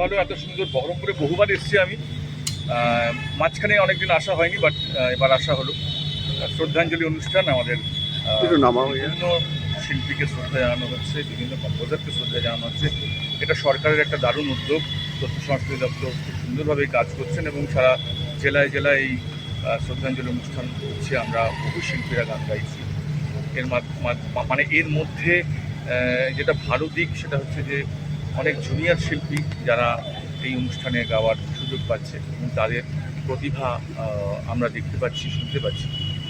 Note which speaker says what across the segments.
Speaker 1: ভালো এত সুন্দর বহরমপুরে বহুবার এসেছি আমি। মাঝখানে অনেকদিন আসা হয়নি বাট এবার আসা হলো। শ্রদ্ধাঞ্জলি অনুষ্ঠান আমাদের। বিভিন্ন শিল্পীকে শ্রদ্ধা জানানো হচ্ছে বিভিন্ন কম্পোজারকে শ্রদ্ধা জানানো হচ্ছে। এটা সরকারের একটা দারুণ উদ্যোগ। তথ্য সংস্কৃতি দপ্তর খুব সুন্দরভাবে কাজ করছেন এবং সারা জেলায় জেলায় এই শ্রদ্ধাঞ্জলি অনুষ্ঠান হচ্ছে। আমরা বহু শিল্পীরা গান গাইছি। এর মানে এর মধ্যে যেটা ভালো দিক সেটা হচ্ছে যে অনেক জুনিয়র শিল্পী যারা এই অনুষ্ঠানে গাওয়ার সুযোগ পাচ্ছে এবং তাদের প্রতিভা আমরা দেখতে পাচ্ছি শুনতে পাচ্ছি।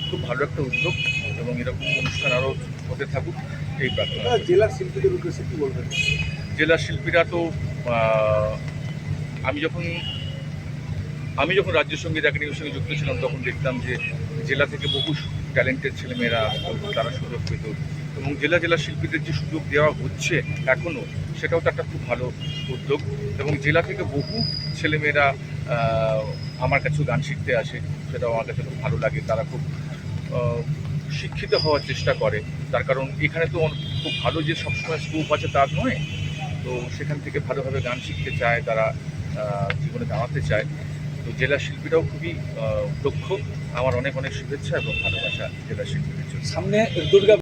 Speaker 1: খুব ভালো একটা উদ্যোগ এবং এরকম অনুষ্ঠান আরও হতে থাকুক এই প্রার্থনা।
Speaker 2: জেলার শিল্পীদের উদ্দেশ্যে কী বলবেন?
Speaker 1: জেলা শিল্পীরা তো আমি যখন আমি যখন রাজ্য সংগীত একাডেমির সঙ্গে যুক্ত ছিলাম তখন দেখতাম যে জেলা থেকে বহু ট্যালেন্টেড ছেলেমেয়েরা তারা সুযোগ পেত। এবং জেলা জেলা শিল্পীদের যে সুযোগ দেওয়া হচ্ছে এখনও সেটাও তো একটা খুব ভালো উদ্যোগ। এবং জেলা থেকে বহু ছেলেমেয়েরা আমার কাছেও গান শিখতে আসে, সেটাও আমার কাছে খুব ভালো লাগে। তারা খুব শিক্ষিত হওয়ার চেষ্টা করে। তার কারণ এখানে তো খুব ভালো যে সবসময় স্কোপ আছে তা নয়। তো সেখান থেকে ভালোভাবে গান শিখতে চায়, তারা জীবনে দাঁড়াতে চায়। তো জেলা শিল্পীরাও খুবই দক্ষ। আমার অনেক অনেক শুভেচ্ছা এবং ভালোবাসা জেলা শিল্পীদের জন্য।
Speaker 2: সামনে দুর্গা